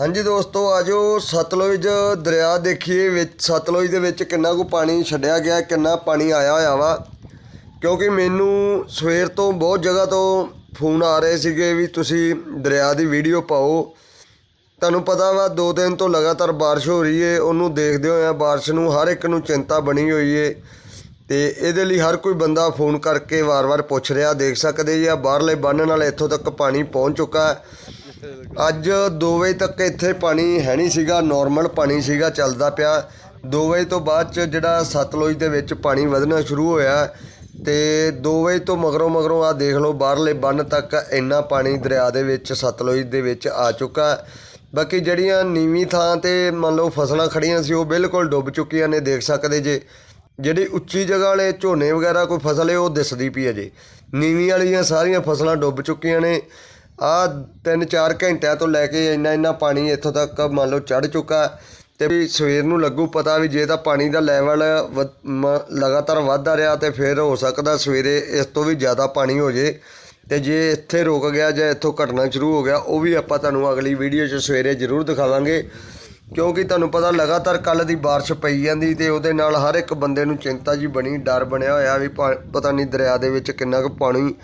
ਹਾਂਜੀ ਦੋਸਤੋ ਆਜੋ ਸਤਲੁਜ ਦਰਿਆ ਦੇਖੀਏ ਵਿੱਚ। ਸਤਲੁਜ ਦੇ ਵਿੱਚ ਕਿੰਨਾ ਕੁ ਪਾਣੀ ਛੱਡਿਆ ਗਿਆ, ਕਿੰਨਾ ਪਾਣੀ ਆਇਆ ਹੋਇਆ ਵਾ। ਕਿਉਂਕਿ ਮੈਨੂੰ ਸਵੇਰ ਤੋਂ ਬਹੁਤ ਜਗ੍ਹਾ ਤੋਂ ਫੋਨ ਆ ਰਹੇ ਸੀਗੇ ਵੀ ਤੁਸੀਂ ਦਰਿਆ ਦੀ ਵੀਡੀਓ ਪਾਓ। ਤੁਹਾਨੂੰ ਪਤਾ ਵਾ, ਦੋ ਦਿਨ ਤੋਂ ਲਗਾਤਾਰ ਬਾਰਿਸ਼ ਹੋ ਰਹੀ ਏ, ਉਹਨੂੰ ਦੇਖਦੇ ਹੋਏ ਬਾਰਿਸ਼ ਨੂੰ ਹਰ ਇੱਕ ਨੂੰ ਚਿੰਤਾ ਬਣੀ ਹੋਈ ਏ। ਤੇ ਇਹਦੇ ਲਈ ਹਰ ਕੋਈ ਬੰਦਾ ਫੋਨ ਕਰਕੇ ਵਾਰ-ਵਾਰ ਪੁੱਛ ਰਿਹਾ, ਦੇਖ ਸਕਦੇ ਜੀ ਆ ਬਾਹਰਲੇ ਬੰਨ ਨਾਲ ਇੱਥੋਂ ਤੱਕ ਪਾਣੀ ਪਹੁੰਚ ਚੁੱਕਾ। ਹੈ ਅੱਜ 2 ਵਜੇ ਤੱਕ ਇੱਥੇ ਪਾਣੀ ਹੈ ਨਹੀਂ ਸੀਗਾ ਨਾਰਮਲ ਪਾਣੀ ਸੀਗਾ, ਚੱਲਦਾ ਪਿਆ। 2 ਵਜੇ ਤੋਂ ਬਾਅਦ ਚ ਜਿਹੜਾ ਸਤਲੁਜ ਦੇ ਵਿੱਚ ਪਾਣੀ ਵਧਣਾ ਸ਼ੁਰੂ ਹੋਇਆ ਤੇ 2 ਵਜੇ ਤੋਂ ਮਗਰੋਂ ਮਗਰੋਂ ਆ ਦੇਖ ਲਓ, ਬਾਹਰਲੇ ਬੰਨ ਤੱਕ ਇੰਨਾ ਪਾਣੀ ਦਰਿਆ ਦੇ ਵਿੱਚ, ਸਤਲੁਜ ਦੇ ਵਿੱਚ ਆ ਚੁੱਕਾ। ਬਾਕੀ ਜਿਹੜੀਆਂ ਨੀਵੀਂ ਥਾਂ ਤੇ ਮੰਨ ਲਓ ਫਸਲਾਂ ਖੜੀਆਂ ਸੀ, ਉਹ ਬਿਲਕੁਲ ਡੁੱਬ ਚੁੱਕੀਆਂ ਨੇ, ਦੇਖ ਸਕਦੇ ਜੇ। ਜਿਹੜੀ ਉੱਚੀ ਜਗ੍ਹਾ ਵਾਲੇ ਝੋਨੇ ਵਗੈਰਾ ਕੋਈ ਫਸਲ ਹੈ, ਉਹ ਦਿਸਦੀ ਪਈ ਹੈ ਜੀ। ਨੀਵੀਂ ਵਾਲੀਆਂ ਸਾਰੀਆਂ ਫਸਲਾਂ ਡੁੱਬ ਚੁੱਕੀਆਂ ਨੇ। ਆ 3-4 ਘੰਟਿਆਂ ਤੋਂ ਲੈ ਕੇ ਇੰਨਾ ਇੰਨਾ ਪਾਣੀ ਇੱਥੋਂ ਤੱਕ ਮੰਨ ਲਓ ਚੜ ਚੁੱਕਾ ਹੈ ਤੇ ਵੀ ਸਵੇਰ ਨੂੰ ਲੱਗੂ ਪਤਾ ਵੀ ਜੇ ਤਾਂ ਪਾਣੀ ਦਾ ਲੈਵਲ ਲਗਾਤਾਰ ਵੱਧਦਾ ਰਿਹਾ ਤੇ ਫਿਰ ਹੋ ਸਕਦਾ ਸਵੇਰੇ ਇਸ ਤੋਂ ਵੀ ਜ਼ਿਆਦਾ ਪਾਣੀ ਹੋ ਜੇ। ਤੇ ਜੇ ਇੱਥੇ ਰੁਕ ਗਿਆ ਜਾਂ ਇੱਥੋਂ ਘਟਣਾ ਸ਼ੁਰੂ ਹੋ ਗਿਆ, ਉਹ ਵੀ ਆਪਾਂ ਤੁਹਾਨੂੰ ਅਗਲੀ ਵੀਡੀਓ 'ਚ ਸਵੇਰੇ ਜ਼ਰੂਰ ਦਿਖਾਵਾਂਗੇ। ਕਿਉਂਕਿ ਤੁਹਾਨੂੰ ਪਤਾ ਲਗਾਤਾਰ ਕੱਲ ਦੀ ਬਾਰਿਸ਼ ਪਈ ਜਾਂਦੀ ਤੇ ਉਹਦੇ ਨਾਲ ਹਰ ਇੱਕ ਬੰਦੇ ਨੂੰ ਚਿੰਤਾ ਜੀ ਬਣੀ, ਡਰ ਬਣਿਆ ਹੋਇਆ ਵੀ ਪਾ- ਪਤਾ ਨਹੀਂ ਦਰਿਆ ਦੇ ਵਿੱਚ ਕਿੰਨਾ ਕੁ ਪਾਣੀ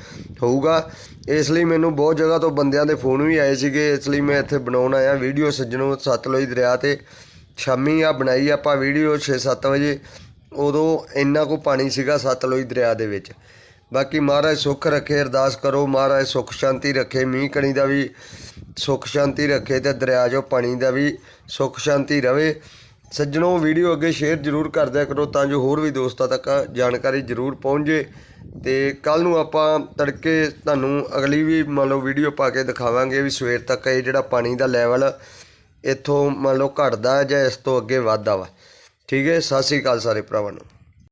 ਹੋਊਗਾ। ਇਸ ਲਈ ਮੈਨੂੰ ਬਹੁਤ ਜਗ੍ਹਾ ਤੋਂ ਬੰਦਿਆਂ ਦੇ ਫੋਨ ਵੀ ਆਏ ਸੀਗੇ। ਇਸ ਲਈ ਮੈਂ ਇੱਥੇ ਬਣਾਉਣ ਆਇਆ। ਵੀਡੀਓ ਸੱਜਣੋ ਸਤਲੁਜ ਦਰਿਆ ਤੇ ਸ਼ਾਮੀ ਆ ਬਣਾਈ। ਆਪਾਂ ਵੀਡੀਓ 6-7 ਵਜੇ ਉਦੋਂ ਇੰਨਾ ਕੁ ਪਾਣੀ ਸੀਗਾ ਸਤਲੁਜ ਦਰਿਆ ਦੇ ਵਿੱਚ। ਬਾਕੀ ਮਹਾਰਾਜ ਸੁੱਖ ਰੱਖੇ, ਅਰਦਾਸ ਕਰੋ। ਮਹਾਰਾਜ ਸੁੱਖ ਸ਼ਾਂਤੀ ਰੱਖੇ। ਮੀਂਹ ਕਣੀ ਦਾ ਵੀ ਸੁੱਖ ਸ਼ਾਂਤੀ ਰੱਖੇ ਤੇ ਦਰਿਆ ਜੋ ਪਾਣੀ ਦਾ ਵੀ ਸੁੱਖ ਸ਼ਾਂਤੀ ਰਵੇ। ਸੱਜਣੋ, ਵੀਡੀਓ ਅੱਗੇ ਸ਼ੇਅਰ ਜ਼ਰੂਰ ਕਰ ਦਿਆ ਕਰੋ ਤਾਂ ਜੋ ਹੋਰ ਵੀ ਦੋਸਤਾਂ ਤੱਕ ਜਾਣਕਾਰੀ ਜ਼ਰੂਰ ਪਹੁੰਚ। ਜੇ ਤੇ ਕੱਲ ਨੂੰ ਆਪਾਂ ਤੜਕੇ ਤੁਹਾਨੂੰ ਅਗਲੀ ਵੀ ਮੰਨ ਲਓ ਵੀਡੀਓ ਪਾ ਕੇ ਦਿਖਾਵਾਂਗੇ ਵੀ ਸਵੇਰ ਤੱਕ ਇਹ ਜਿਹੜਾ ਪਾਣੀ ਦਾ ਲੈਵਲ ਇੱਥੋਂ ਮੰਨ ਲਓ ਘਟਦਾ ਜਾਂ ਇਸ ਤੋਂ ਅੱਗੇ ਵੱਧਦਾ ਵਾ। ਠੀਕ ਹੈ, ਸਤਿ ਸ੍ਰੀ ਅਕਾਲ ਸਾਰੇ ਭਰਾਵਾਂ ਨੂੰ।